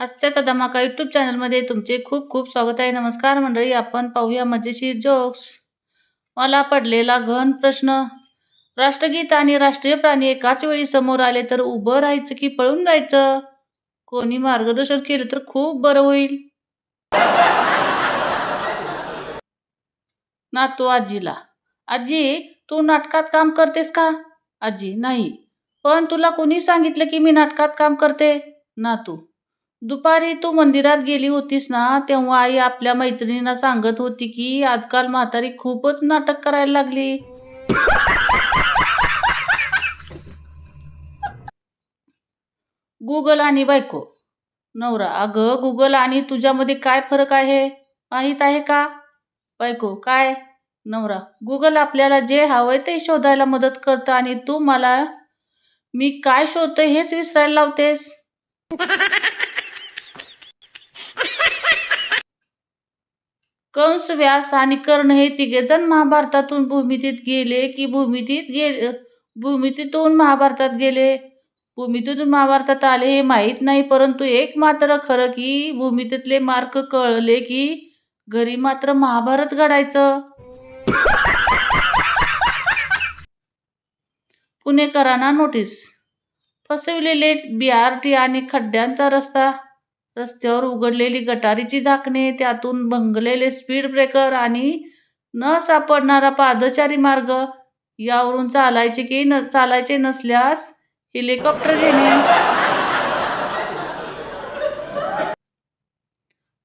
हास्याचा धमाका यूट्यूब चॅनलमध्ये तुमचे खूप खूप स्वागत आहे. नमस्कार मंडळी आपण पाहूया मजेशीर जोक्स मला पडलेला घन प्रश्न. राष्ट्रगीत आणि राष्ट्रीय प्राणी एकाच वेळी समोर आले तर उभं राहायचं की पळून जायचं? कोणी मार्गदर्शन केलं तर खूप बरं होईल. नातू आजीला. आजी तू नाटकात काम करतेस का? आजी नाही. पण तुला कोणी सांगितलं की मी नाटकात काम करते? नातू दुपारी तू मंदिरात गेली होतीस ना तेव्हा आई आपल्या मैत्रिणींना सांगत होती की आजकाल म्हातारी खूपच नाटक करायला लागली. गुगल आणि बायको. नवरा अगं गुगल आणि तुझ्यामध्ये काय फरक आहे? माहीत आहे का? बायको काय? नवरा गुगल आपल्याला जे हवंय ते शोधायला मदत करतं आणि तू मला मी काय शोधतोय हेच विसरायला लावतेस. कंस व्यास आणि कर्ण हे तिघेजण महाभारतातून भूमितीत गेले की भूमितीत गे भूमितीतून महाभारतात गेले. भूमितीतून महाभारतात आले हे माहीत नाही परंतु एक मात्र खरं की भूमितीतले मार्क कळले की घरी मात्र महाभारत घडायचं. पुणेकरांना नोटीस. फसविलेले बी आर टी आणि खड्ड्यांचा रस्ता. रस्त्यावर उघडलेली गटारीची झाकणे त्यातून भंगलेले स्पीड ब्रेकर आणि न सापडणारा पादचारी मार्ग. यावरून चालायचे की न चालायचे नसल्यास हेलिकॉप्टर घेणे.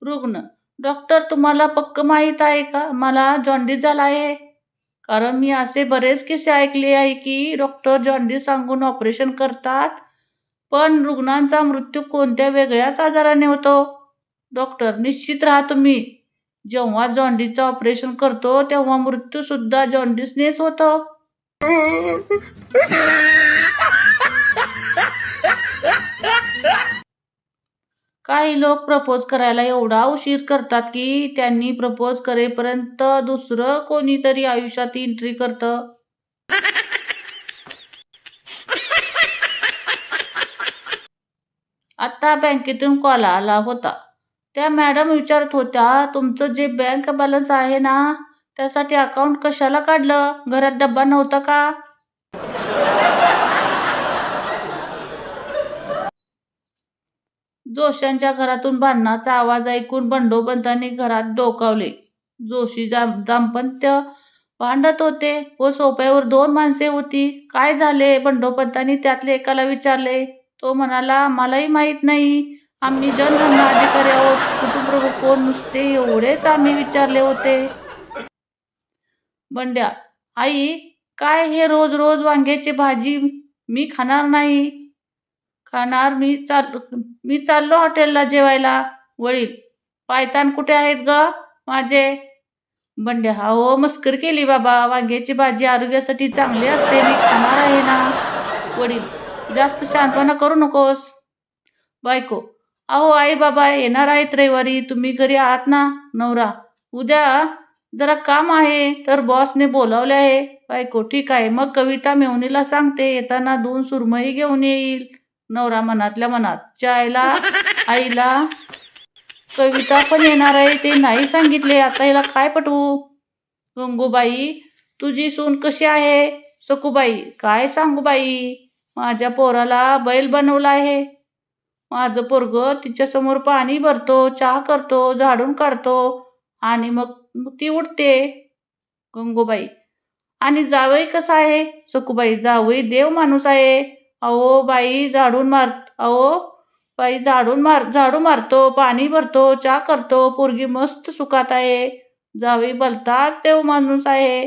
रुग्ण डॉक्टर तुम्हाला पक्क माहीत आहे का? मला जॉन्डिस झाला आहे. कारण मी असे बरेच किस्से ऐकले आहे की डॉक्टर जॉन्डिस सांगून ऑपरेशन करतात. पण रुग्णांचा मृत्यू कोणत्या वेगळ्याच आजाराने होतो? डॉक्टर निश्चित राहा तुम्ही. जेव्हा जॉन्डिसचं ऑपरेशन करतो तेव्हा मृत्यूसुद्धा जॉन्डिसनेच होतो. काही लोक प्रपोज करायला एवढा उशीर करतात की त्यांनी प्रपोज करेपर्यंत दुसरं कोणीतरी आयुष्यात एंट्री करतं. आत्ता बँकेतून कॉल आला होता. त्या मॅडम विचारत होत्या तुमचं जे बँक बॅलन्स आहे ना त्यासाठी अकाउंट कशाला काढलं? घरात डब्बा नव्हता का? जोशांच्या घरातून भांडणाचा आवाज ऐकून बंडोबंतांनी घरात डोकावले. जोशी जाम दाम्पत्य भांडत होते. व सोप्यावर दोन माणसे होती. काय झाले? बंडोपंतांनी त्यातले एकाला विचारले. तो म्हणाला मलाही माहीत नाही. आम्ही जनगणना अधिकारी आहोत. कुटुंबप्रमुख कोण नुसते एवढेच आम्ही विचारले होते. बंड्या आई काय हे रोज रोज वांग्याची भाजी मी खाणार नाही? खाणार मी चाल मी चाललो हॉटेलला जेवायला. वडील पायतान कुठे आहेत ग माझे? बंड्या हो मस्कर केली बाबा. वांग्याची भाजी आरोग्यासाठी चांगली असते. मी खाणार आहे ना? वडील जास्त शांतपणा करू नकोस. बायको अहो आई बाबा येणार आहेत रविवारी. तुम्ही घरी आहात ना नवरा? उद्या जरा काम आहे तर बॉसने बोलावले आहे. बायको ठीक आहे. मग कविता मेवणीला सांगते येताना दोन सुरमई घेऊन येईल. नवरा मनातल्या मनात चायला आईला कविता पण येणार आहे ते नाही सांगितले. आता हिला काय पटवू? गंगूबाई तुझी सून कशी आहे? सकूबाई काय सांगू बाई? माझ्या पोराला बैल बनवला आहे. माझं पोरग तिच्यासमोर पाणी भरतो चहा करतो झाडून काढतो आणि मग ती उठते. गंगूबाई आणि जावई कसं आहे? सखूबाई जावई देव माणूस आहे. अहो बाई झाडून मार अहो बाई झाडून मार झाडू मारतो पाणी भरतो चहा करतो पोरगी मस्त सुखात आहे. जावई भलताच देव माणूस आहे.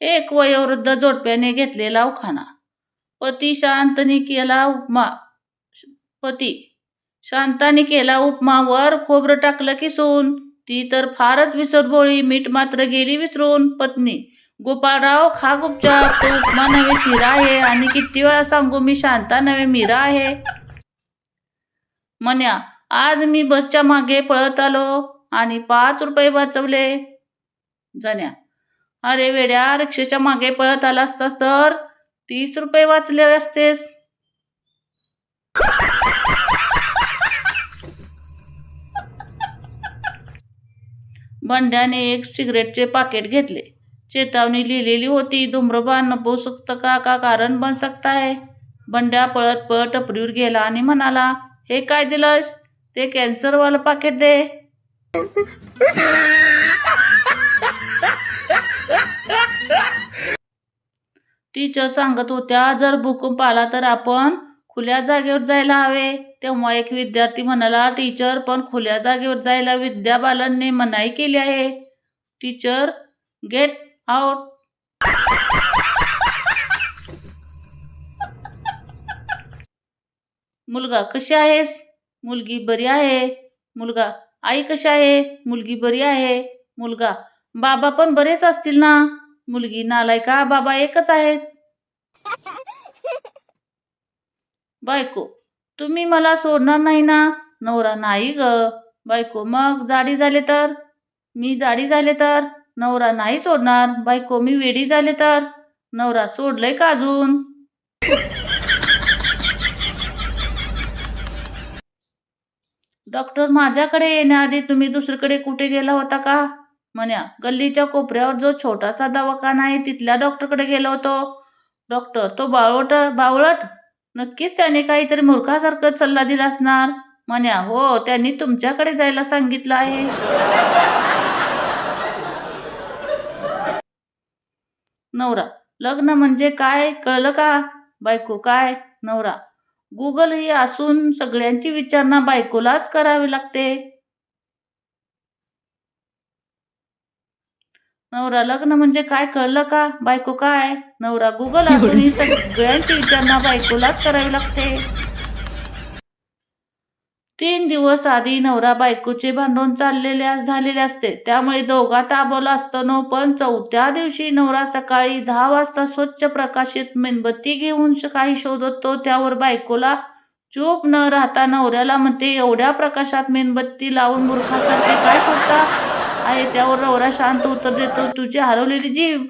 एक वयोवृद्ध जोडप्याने घेतलेला उखाणा. पती शांतनी केला उपमा पती शांताने केला उपमावर खोबरं टाकलं की सून ती तर फारच विसरबोळी मीठ मात्र गेली विसरून. पत्नी गोपाळराव खा गुपचा तो उपमा नव्हे शिरा आहे. आणि किती वेळा सांगू मी शांता नव्हे मीरा आहे. म्हण्या आज मी बसच्या मागे पळत आलो आणि पाच रुपये वाचवले. जाण्या अरे वेड्या रिक्षेच्या मागे पळत आला असतास तर? तीस रुपये वाचले असतेस. बंड्याने एक सिगरेटचे पाकिट घेतले. चेतावणी लिहिलेली होती धूम्रपान शकतं का का कारण बन सकता है बंड्या पळत पळत टपरीवर गेला आणि म्हणाला हे काय दिलंस ते कॅन्सरवालं पाकिट दे. टीचर सांगत होत्या जर भूकंप आला तर आपण खुल्या जागेवर जायला हवे. तेव्हा एक विद्यार्थी म्हणाला टीचर पण खुल्या जागेवर जायला विद्या बालनने मनाई केली आहे. Teacher get out. मुलगा कशी आहेस? मुलगी बरी आहे. मुलगा आई कशी आहे? मुलगी बरी आहे. मुलगा बाबा पण बरेच असतील ना? मुलगी नालाय का? बाबा एकच आहेत बायको तुम्ही मला सोडणार नाही ना? नवरा नाही ग. बायको मग जाडी झाले तर? मी जाडी झाले तर? नवरा नाही सोडणार. बायको मी वेडी झाले तर? नवरा सोडलंय का अजून? डॉक्टर माझ्याकडे येण्याआधी तुम्ही दुसरीकडे कुठे गेला होता का? म्हण्या गल्लीच्या कोपऱ्यावर जो छोटासा दवाखाना आहे तिथल्या डॉक्टरकडे गेलो होतो. डॉक्टर तो बावळट बावळट नक्कीच त्याने काहीतरी मूर्खासारखं सल्ला दिला असणार. म्हण्या हो त्यांनी तुमच्याकडे जायला सांगितलं आहे. नवरा लग्न म्हणजे काय कळलं का? बायको काय? नवरा गुगल ही असून सगळ्यांची विचारणा बायकोलाच करावी लागते. नवरा लग्न म्हणजे काय कळलं का? बायको काय? नवरा गुगल असून ही सगळ्यांची विचारणा बायकोलाच करावी लागते. तीन दिवस आधी नवरा बायकोचे भांडण चाललेले झालेले असते. त्यामुळे दोघा ताबवला असताना पण चौथ्या दिवशी नवरा सकाळी दहा वाजता स्वच्छ प्रकाशित मेणबत्ती घेऊन काही शोधत. तो त्यावर बायकोला चूप न राहता नवऱ्याला म्हणते एवढ्या प्रकाशात मेणबत्ती लावून मूर्खासारखे काय शोधता? आहे त्यावर रवरा शांत उत्तर देतो तुझी हरवलेली जीव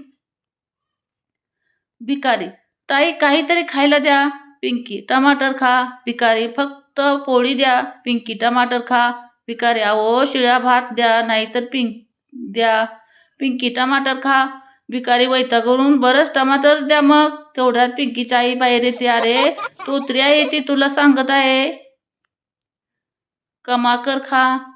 भिकारी ताई काहीतरी खायला द्या. पिंकी टमाटर खा. भिकारी फक्त पोळी द्या. पिंकी टमाटर खा. भिकारी अहो शिळ्या भात द्या नाहीतर पिंक द्या. पिंकी टमाटर खा. भिकारी वैतागून बरंच टमाटर द्या मग. तेवढ्यात पिंकीची आई बाहेर येते. अरे तोत्री आहे ती तुला सांगत आहे. कमाकर खा.